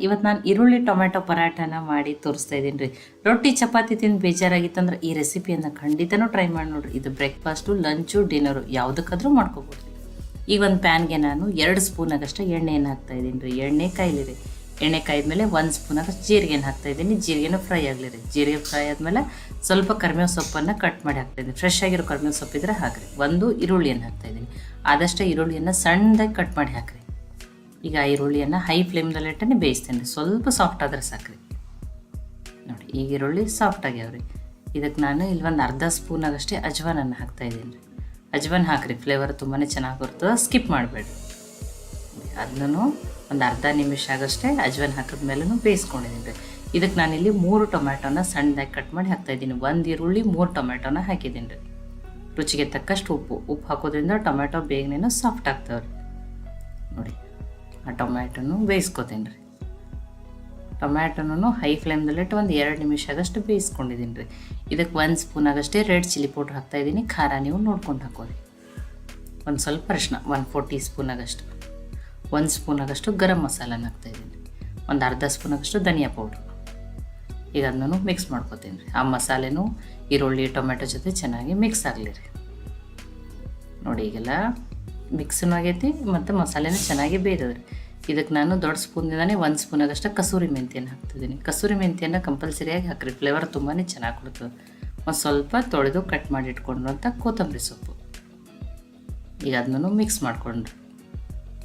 ಇವತ್ತು ನಾನು ಈರುಳ್ಳಿ ಟೊಮೆಟೊ ಪರಾಟನ ಮಾಡಿ ತೋರಿಸ್ತಾ ಇದ್ದೀನಿ ರೀ. ರೊಟ್ಟಿ, ಚಪಾತಿ ತಿಂದು ಬೇಜಾರಾಗಿತ್ತಂದ್ರೆ ಈ ರೆಸಿಪಿಯನ್ನು ಖಂಡಿತನೂ ಟ್ರೈ ಮಾಡಿ ನೋಡ್ರಿ. ಇದು ಬ್ರೇಕ್ಫಾಸ್ಟು, ಲಂಚು, ಡಿನ್ನರು, ಯಾವುದಕ್ಕಾದ್ರೂ ಮಾಡ್ಕೋಬೋದು. ಈಗ ಒಂದು ಪ್ಯಾನ್ಗೆ ನಾನು ಎರಡು ಸ್ಪೂನ್ ಆಗಷ್ಟು ಎಣ್ಣೆಯನ್ನು ಹಾಕ್ತಾ ಇದ್ದೀನಿ ರೀ. ಎಣ್ಣೆ ಕಾಯ್ಲಿ ರೀ. ಎಣ್ಣೆ ಕಾಯ್ದ್ಮೇಲೆ ಒಂದು ಸ್ಪೂನ್ ಆಗಷ್ಟು ಜೀರಿಗೆನ ಹಾಕ್ತಾ ಇದ್ದೀನಿ. ಜೀರಿಗೆನೂ ಫ್ರೈ ಆಗಲಿ ರೀ. ಜೀರಿಗೆ ಫ್ರೈ ಆದಮೇಲೆ ಸ್ವಲ್ಪ ಕರಿಬೇವು ಸೊಪ್ಪನ್ನು ಕಟ್ ಮಾಡಿ ಹಾಕ್ತಾ ಇದ್ದೀನಿ. ಫ್ರೆಶ್ ಆಗಿರೋ ಕರಿಬೇವು ಸೊಪ್ಪಿದ್ರೆ ಹಾಕ್ರಿ. ಒಂದು ಈರುಳ್ಳಿಯನ್ನು ಹಾಕ್ತಾ ಇದ್ದೀನಿ. ಆದಷ್ಟು ಈರುಳ್ಳಿಯನ್ನು ಸಣ್ಣದಾಗಿ ಕಟ್ ಮಾಡಿ ಹಾಕ್ರಿ. ಈಗ ಈರುಳ್ಳಿಯನ್ನು ಹೈ ಫ್ಲೇಮ್ದಲ್ಲಿಟ್ಟನೆ ಬೇಯಿಸ್ತೇನೆ. ಸ್ವಲ್ಪ ಸಾಫ್ಟ್ ಆದರೆ ಸಾಕ್ರಿ. ನೋಡಿ, ಈಗ ಈರುಳ್ಳಿ ಸಾಫ್ಟ್ ಆಗ್ಯಾವ್ರಿ. ಇದಕ್ಕೆ ನಾನು ಇಲ್ಲಿ ಒಂದು ಅರ್ಧ ಸ್ಪೂನ್ ಆಗಷ್ಟೇ ಅಜ್ವಾನನ್ನು ಹಾಕ್ತಾ ಇದ್ದೀನಿ. ರೀ ಅಜ್ವಾನ್ ಹಾಕ್ರಿ ಫ್ಲೇವರ್ ತುಂಬಾ ಚೆನ್ನಾಗಿ ಬರ್ತದೆ ಸ್ಕಿಪ್ ಮಾಡಬೇಡ್ರಿ. ಅದನ್ನು ಒಂದು ಅರ್ಧ ನಿಮಿಷ ಆಗಷ್ಟೇ ಅಜ್ವಾನ್ ಹಾಕಿದ ಮೇಲೂ ಬೇಯಿಸ್ಕೊಂಡಿದ್ದೀನಿ. ರೀ ಇದಕ್ಕೆ ನಾನಿಲ್ಲಿ ಮೂರು ಟೊಮ್ಯಾಟೋನ ಸಣ್ಣದಾಗಿ ಕಟ್ ಮಾಡಿ ಹಾಕ್ತಾ ಇದ್ದೀನಿ. ಒಂದು ಈರುಳ್ಳಿ, ಮೂರು ಟೊಮ್ಯಾಟೋನ ಹಾಕಿದ್ದೀನಿ ರೀ. ರುಚಿಗೆ ತಕ್ಕಷ್ಟು ಉಪ್ಪು. ಉಪ್ಪು ಹಾಕೋದ್ರಿಂದ ಟೊಮ್ಯಾಟೊ ಬೇಗನೆ ಸಾಫ್ಟ್ ಆಗ್ತಾವೆ ರೀ ನೋಡಿ ಆ ಟೊಮ್ಯಾಟೊನು ಬೇಯಿಸ್ಕೊತೀನಿ ರೀ. ಟೊಮ್ಯಾಟೊನು ಹೈ ಫ್ಲೇಮ್ದಲ್ಲಿಟ್ಟು ಒಂದು ಎರಡು ನಿಮಿಷ ಆಗಷ್ಟು ಬೇಯಿಸ್ಕೊಂಡಿದ್ದೀನಿ ರೀ. ಇದಕ್ಕೆ ಒಂದು ಸ್ಪೂನ್ ಆಗಷ್ಟೇ ರೆಡ್ ಚಿಲ್ಲಿ ಪೌಡ್ರ್ ಹಾಕ್ತಾಯಿದ್ದೀನಿ ಖಾರ ನೀವು ನೋಡ್ಕೊಂಡು ಹಾಕೋರಿ. ಒಂದು ಸ್ವಲ್ಪ ಅರಿಶಿನ ಒನ್ ಫೋರ್ ಟೀ ಸ್ಪೂನ್ ಆಗಷ್ಟು ಒಂದು ಸ್ಪೂನ್ ಆಗಷ್ಟು ಗರಂ ಮಸಾಲನ ಹಾಕ್ತಾಯಿದ್ದೀನಿ ಒಂದು ಅರ್ಧ ಸ್ಪೂನ್ ಆಗಷ್ಟು ಧನಿಯಾ ಪೌಡ್ರ್. ಈಗ ಅದನ್ನು ಮಿಕ್ಸ್ ಮಾಡ್ಕೊತೀನಿ ರೀ. ಆ ಮಸಾಲೆನೂ, ಈರುಳ್ಳಿ ಟೊಮೆಟೊ ಜೊತೆ ಚೆನ್ನಾಗಿ ಮಿಕ್ಸ್ ಆಗಲಿ ರೀ. ನೋಡಿ ಈಗೆಲ್ಲ ಮಿಕ್ಸೂ ಆಗೈತಿ ಮತ್ತು ಮಸಾಲೆನೂ ಚೆನ್ನಾಗಿ ಬೇಯ್ದದ ರೀ ಇದಕ್ಕೆ ನಾನು ದೊಡ್ಡ ಸ್ಪೂನ್ದಿಂದಾನೆ ಒಂದು ಸ್ಪೂನ್ ಆದಷ್ಟು ಕಸೂರಿ ಮೆಂತ್ಯನ ಹಾಕ್ತಿದ್ದೀನಿ ಕಸೂರಿ ಮೆಂತ್ಯನ ಕಂಪಲ್ಸರಿಯಾಗಿ ಹಾಕ್ರಿ ಫ್ಲೇವರ್ ತುಂಬಾ ಚೆನ್ನಾಗಿ ಕೊಡ್ತದೆ. ಮತ್ತು ಸ್ವಲ್ಪ ತೊಳೆದು ಕಟ್ ಮಾಡಿ ಇಟ್ಕೊಂಡಿರುವಂಥ ಕೊತ್ತಂಬರಿ ಸೊಪ್ಪು. ಈಗ ಅದನ್ನು ಮಿಕ್ಸ್ ಮಾಡಿಕೊಂಡ್ರಿ.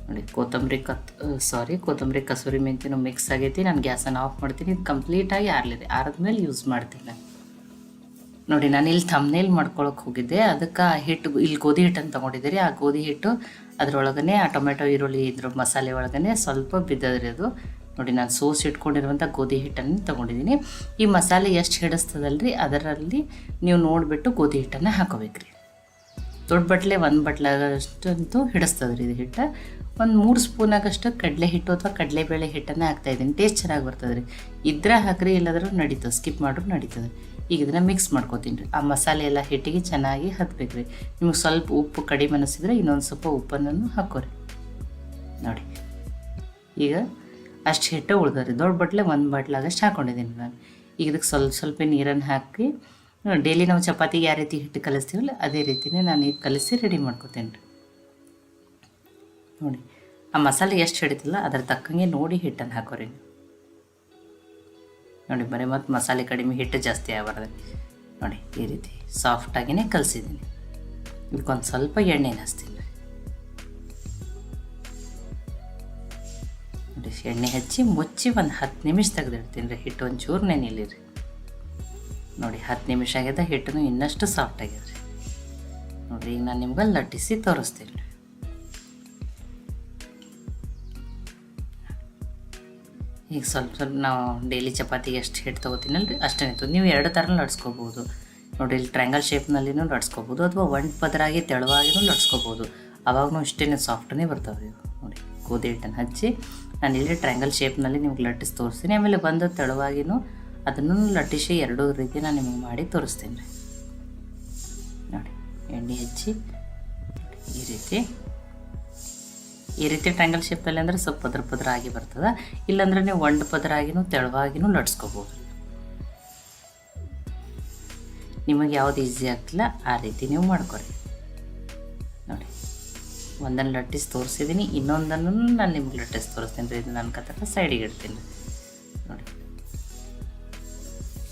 ನೋಡಿ, ಕೊತ್ತಂಬರಿ ಕತ್ ಸಾರಿ ಕೊತ್ತಂಬರಿ ಕಸೂರಿ ಮೆಂತ್ಯನೂ ಮಿಕ್ಸ್ ಆಗೈತಿ. ನಾನು ಗ್ಯಾಸನ್ನು ಆಫ್ ಮಾಡ್ತೀನಿ. ಇದು ಕಂಪ್ಲೀಟಾಗಿ ಆರ್ಲಿದೆ. ಆರದ್ಮೇಲೆ ಯೂಸ್ ಮಾಡ್ತೀನಿ ನಾನು. ನೋಡಿ, ನಾನು ಇಲ್ಲಿ ಥಮ್ನೇಲ್ ಮಾಡ್ಕೊಳಕ್ಕೆ ಹೋಗಿದ್ದೆ. ಅದಕ್ಕೆ ಆ ಹಿಟ್ಟು ಇಲ್ಲಿ ಗೋಧಿ ಹಿಟ್ಟನ್ನು ತೊಗೊಂಡಿದ್ದೀರಿ. ಆ ಗೋಧಿ ಹಿಟ್ಟು ಅದರೊಳಗನೆ ಆ ಟೊಮೆಟೊ, ಈರುಳ್ಳಿ ಇದ್ರ ಮಸಾಲೆ ಒಳಗನೆ ಸ್ವಲ್ಪ ಬಿದ್ದದ್ರಿ ಅದು. ನೋಡಿ, ನಾನು ಸೋಸಿ ಇಟ್ಕೊಂಡಿರುವಂಥ ಗೋಧಿ ಹಿಟ್ಟನ್ನು ತೊಗೊಂಡಿದ್ದೀನಿ. ಈ ಮಸಾಲೆ ಎಷ್ಟು ಹಿಡಿಸ್ತದಲ್ರಿ? ಅದರಲ್ಲಿ ನೀವು ನೋಡಿಬಿಟ್ಟು ಗೋಧಿ ಹಿಟ್ಟನ್ನು ಹಾಕೋಬೇಕ್ರಿ. ದೊಡ್ಡ ಬಟ್ಲೆ, ಒಂದು ಬಟ್ಲಾಗಷ್ಟಂತೂ ಹಿಡಿಸ್ತದೆ ರೀ ಇದು ಹಿಟ್ಟು. ಒಂದು ಮೂರು ಸ್ಪೂನಾಗಷ್ಟು ಕಡಲೆ ಹಿಟ್ಟು ಅಥವಾ ಕಡಲೆಬೇಳೆ ಹಿಟ್ಟನ್ನು ಹಾಕ್ತಾಯಿದ್ದೀನಿ ಟೇಸ್ಟ್ ಚೆನ್ನಾಗಿ ಬರ್ತದೆ ರೀ ಇದ್ರೆ ಹಾಕ್ರಿ, ಇಲ್ಲದ್ರೂ ನಡೀತದೆ. ಸ್ಕಿಪ್ ಮಾಡ್ರೂ ನಡೀತದೆ. ಈಗ ಇದನ್ನು ಮಿಕ್ಸ್ ಮಾಡ್ಕೋತೀನಿ ರೀ. ಆ ಮಸಾಲೆ ಎಲ್ಲ ಹಿಟ್ಟಿಗೆ ಚೆನ್ನಾಗಿ ಹತ್ಬೇಕು ರೀ. ನಿಮ್ಗೆ ಸ್ವಲ್ಪ ಉಪ್ಪು ಕಡಿಮೆ ಅನಿಸಿದ್ರೆ ಇನ್ನೊಂದು ಸ್ವಲ್ಪ ಉಪ್ಪನ್ನು ಹಾಕೋರಿ. ನೋಡಿ. ಈಗ ಅಷ್ಟು ಹಿಟ್ಟು ಉಳ್ದರಿ ದೊಡ್ಡ ಬಟ್ಲೆ ಒಂದು ಬಾಟ್ಲಿ ಅಷ್ಟು ಹಾಕೊಂಡಿದ್ದೀನಿ ನಾನು. ಈಗ ಇದಕ್ಕೆ ಸ್ವಲ್ಪ ಸ್ವಲ್ಪ ನೀರನ್ನು ಹಾಕಿ, ಡೈಲಿ ನಾವು ಚಪಾತಿಗೆ ಯಾವ ರೀತಿ ಹಿಟ್ಟು ಕಲಿಸ್ತೀವಲ್ಲ, ಅದೇ ರೀತಿನೇ ನಾನು ಈಗ ಕಲಿಸಿ ರೆಡಿ ಮಾಡ್ಕೊತೀನಿ ರೀ. ನೋಡಿ. ಆ ಮಸಾಲೆ ಎಷ್ಟು ಹಿಡಿತಿಲ್ಲ ಅದ್ರ ತಕ್ಕಂಗೆ ನೋಡಿ ಹಿಟ್ಟನ್ನು ಹಾಕೋರಿ ನೋಡಿ, ಬರೀ ಮತ್ತು ಮಸಾಲೆ ಕಡಿಮೆ ಹಿಟ್ಟು ಜಾಸ್ತಿ ಆಗಬಾರ್ದು. ನೋಡಿ, ಈ ರೀತಿ ಸಾಫ್ಟಾಗಿಯೇ ಕಲಿಸಿದ್ದೀನಿ. ಇದಕ್ಕೊಂದು ಸ್ವಲ್ಪ ಎಣ್ಣೆನ ಹಚ್ತೀನಿ ನೋಡಿ, ಎಣ್ಣೆ ಹಚ್ಚಿ ಮುಚ್ಚಿ ಒಂದು ಹತ್ತು ನಿಮಿಷ ತೆಗೆದಿಡ್ತೀನಿ ರೀ ಹಿಟ್ಟು ಒಂಚೂರು ನೆನಿಲಿರಿ. ನೋಡಿ, ಹತ್ತು ನಿಮಿಷ ಆಗ್ಯದ, ಹಿಟ್ಟನು ಇನ್ನಷ್ಟು ಸಾಫ್ಟ್ ಆಗ್ಯದ ರೀ ನೋಡಿರಿ, ಈಗ ನಾನು ನಿಮ್ಗೆ ಲಟ್ಟಿಸಿ ತೋರಿಸ್ತೀನಿ. ರೀ ಈಗ ಸ್ವಲ್ಪ ಸ್ವಲ್ಪ ನಾವು ಡೈಲಿ ಚಪಾತಿಗೆ ಎಷ್ಟು ಹಿಟ್ಟು ತೊಗೋತೀನಲ್ಲ ರೀ ಅಷ್ಟೇ ಇತ್ತು ನೀವು ಎರಡು ಥರ ಲಟ್ಸ್ಕೊಬೋದು ನೋಡಿ, ಇಲ್ಲಿ ಟ್ರ್ಯಾಂಗಲ್ ಶೇಪ್ನಲ್ಲಿನೂ ಲಟ್ಸ್ಕೊಬೋದು ಅಥವಾ ಒಂಟು ಪದರಾಗಿ ತೆಳುವಾಗಿನೂ ಲಟ್ಸ್ಕೊಬೋದು ಅವಾಗೂ ಇಷ್ಟೇ ಸಾಫ್ಟನೇ ಬರ್ತಾವೆ ರೀ ನೋಡಿ, ಗೋಧಿ ಹಿಟ್ಟನ್ನು ಹಚ್ಚಿ ನಾನು ಇಲ್ಲಿ ಟ್ರ್ಯಾಂಗಲ್ ಶೇಪ್ನಲ್ಲಿ ನಿಮ್ಗೆ ಲಟ್ಟಿಸಿ ತೋರಿಸ್ತೀನಿ. ಆಮೇಲೆ ಬಂದು ತೆಳುವಾಗಿನೂ ಅದನ್ನು ಲಟ್ಟಿಸಿ ಎರಡೂ ರೀತಿ ನಾನು ನಿಮಗೆ ಮಾಡಿ ತೋರಿಸ್ತೀನಿ. ನೋಡಿ, ಎಣ್ಣೆ ಹಚ್ಚಿ ಈ ರೀತಿ ಈ ರೀತಿ ಟ್ರ್ಯಾಂಗಲ್ ಶೇಪಲ್ಲಿ ಅಂದರೆ ಸ್ವಲ್ಪ ಪದರ ಪದರ ಆಗಿ ಬರ್ತದೆ. ಇಲ್ಲಾಂದ್ರೆ ನೀವು ಒಂಡು ಪದರ ಆಗಿನೂ ತೆಳುವಾಗಿನೂ ನಡ್ಸ್ಕೋಬೋದು. ನಿಮಗೆ ಯಾವ್ದು ಈಸಿ ಆಗ್ತಿಲ್ಲ, ಆ ರೀತಿ ನೀವು ಮಾಡ್ಕೊರಿ. ನೋಡಿ, ಒಂದನ್ನು ಲಟ್ಟಿಸಿ ತೋರಿಸಿದ್ದೀನಿ ಇನ್ನೊಂದನ್ನು ನಾನು ನಿಮ್ಗೆ ಲಟ್ಟಿಸಿ ತೋರಿಸ್ತೀನಿ. ರೀ ಇದು ನನ್ನ ಕತ್ತ ಸೈಡಿಗೆ ಇಡ್ತೀನಿ. ನೋಡಿ.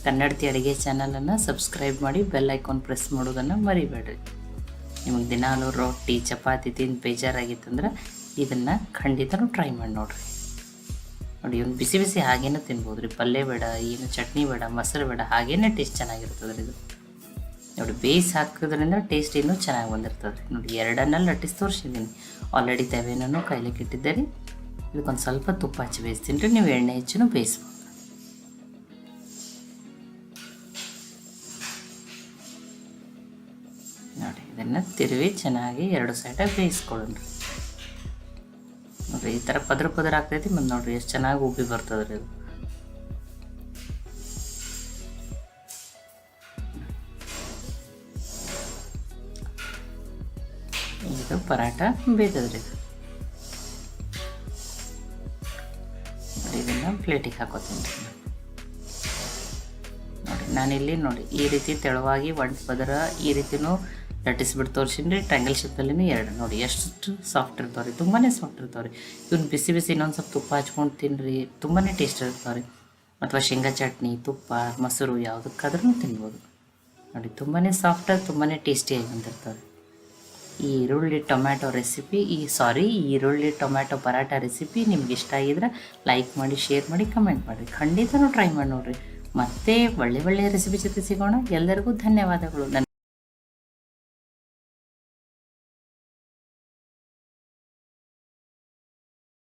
ಕನ್ನಡತಿ ಅಡುಗೆ ಚಾನಲನ್ನು ಸಬ್ಸ್ಕ್ರೈಬ್ ಮಾಡಿ ಬೆಲ್ ಐಕಾನ್ ಪ್ರೆಸ್ ಮಾಡೋದನ್ನು ಮರಿಬೇಡ್ರಿ. ನಿಮಗೆ ದಿನಾಲು ರೊಟ್ಟಿ, ಚಪಾತಿ ತಿಂದು ಬೇಜಾರಾಗಿತ್ತಂದ್ರೆ ಇದನ್ನು ಖಂಡಿತನೂ ಟ್ರೈ ಮಾಡಿ ನೋಡಿರಿ. ನೋಡಿ, ಇವನು ಬಿಸಿ ಬಿಸಿ ಹಾಗೇನೂ ತಿನ್ಬೋದು ರೀ ಪಲ್ಯ ಬೇಡ, ಏನು ಚಟ್ನಿ ಬೇಡ, ಮೊಸರು ಬೇಡ, ಹಾಗೇನೆ ಟೇಸ್ಟ್ ಚೆನ್ನಾಗಿರ್ತದೆ ರೀ ಇದು. ನೋಡಿ, ಬೇಯಿಸಿ ಹಾಕೋದ್ರಿಂದ ಟೇಸ್ಟ್ ಇನ್ನೂ ಚೆನ್ನಾಗಿ ಬಂದಿರ್ತದೆ ರೀ ನೋಡಿ ಎರಡನ್ನ ಲಟ್ಟಿಸಿ ತೋರಿಸಿದ್ದೀನಿ. ಆಲ್ರೆಡಿ ತವೇನೂ ಕೈಲಿಕ್ಕೆ ಇಟ್ಟಿದ್ದೆ ರೀ ಇದಕ್ಕೊಂದು ಸ್ವಲ್ಪ ತುಪ್ಪ ಹಚ್ಚಿ ಬೇಯಿಸ್ತೀನಿ ರೀ ನೀವು ಎಣ್ಣೆ ಹೆಚ್ಚು ಬೇಯಿಸ್ಬೋದು. ನೋಡಿ, ಇದನ್ನು ತಿರುವಿ ಚೆನ್ನಾಗಿ ಎರಡು ಸೈಡಾಗಿ ಬೇಯಿಸ್ಕೊಳ್ಳೋಣ. ಈ ಥರ ಪದ್ರ ಪದ್ರ ಆಗ್ತೈತಿ, ಮತ್ತು ನೋಡ್ರಿ ಎಷ್ಟು ಚೆನ್ನಾಗಿ ಉಬ್ಬಿ ಬರ್ತದ್ರಿ ಇದು ಇದು ಪರಾಟ ಬೇಯ್ತದ್ರಿ. ಇದನ್ನ ಪ್ಲೇಟಿಗೆ ಹಾಕೋತೀನಿ ನೋಡಿ ನಾನಿಲ್ಲಿ ನೋಡಿ ಈ ರೀತಿ ತೆಳುವಾಗಿ ಒಂದು ಪದರ ಈ ರೀತಿನೂ ಲಟ್ಟಿಸ್ಬಿಟ್ಟು ಬಿಟ್ಟು ತೋರಿಸಿದ್ರೆ ಟ್ರ್ಯಾಂಗಲ್ ಶೇಪಲ್ಲಿ ಎರಡು. ನೋಡಿ, ಎಷ್ಟು ಸಾಫ್ಟ್ ಇರ್ತಾವ್ರಿ ತುಂಬಾ ಸಾಫ್ಟ್ ಇರ್ತಾವ್ರಿ. ಇವ್ನು ಬಿಸಿ ಬಿಸಿ ಇನ್ನೊಂದು ಸ್ವಲ್ಪ ತುಪ್ಪ ಹಚ್ಕೊಂಡು ತಿನ್ನಿರಿ ತುಂಬಾ ಟೇಸ್ಟ್ ಇರ್ತಾವ್ರಿ. ಅಥವಾ ಶೇಂಗಾ ಚಟ್ನಿ, ತುಪ್ಪ, ಮೊಸರು ಯಾವುದಕ್ಕಾದ್ರೂ ತಿನ್ಬೋದು. ನೋಡಿ ತುಂಬಾ ಸಾಫ್ಟಾಗಿ ತುಂಬಾ ಟೇಸ್ಟಿಯಾಗಿ ಬಂದಿರ್ತಾವೆ ಈ ಈರುಳ್ಳಿ ಟೊಮ್ಯಾಟೊ ರೆಸಿಪಿ ಈ ಸಾರಿ ಈರುಳ್ಳಿ ಟೊಮ್ಯಾಟೊ ಪರಾಟ ರೆಸಿಪಿ ನಿಮ್ಗೆ ಇಷ್ಟ ಆಗಿದ್ರೆ ಲೈಕ್ ಮಾಡಿ ಶೇರ್ ಮಾಡಿ ಕಮೆಂಟ್ ಮಾಡಿರಿ ಖಂಡಿತನೂ ಟ್ರೈ ಮಾಡಿ ನೋಡಿರಿ. ಮತ್ತೆ ಒಳ್ಳೆ ಒಳ್ಳೆಯ ರೆಸಿಪಿ ಜೊತೆ ಸಿಗೋಣ. ಎಲ್ಲರಿಗೂ ಧನ್ಯವಾದಗಳು.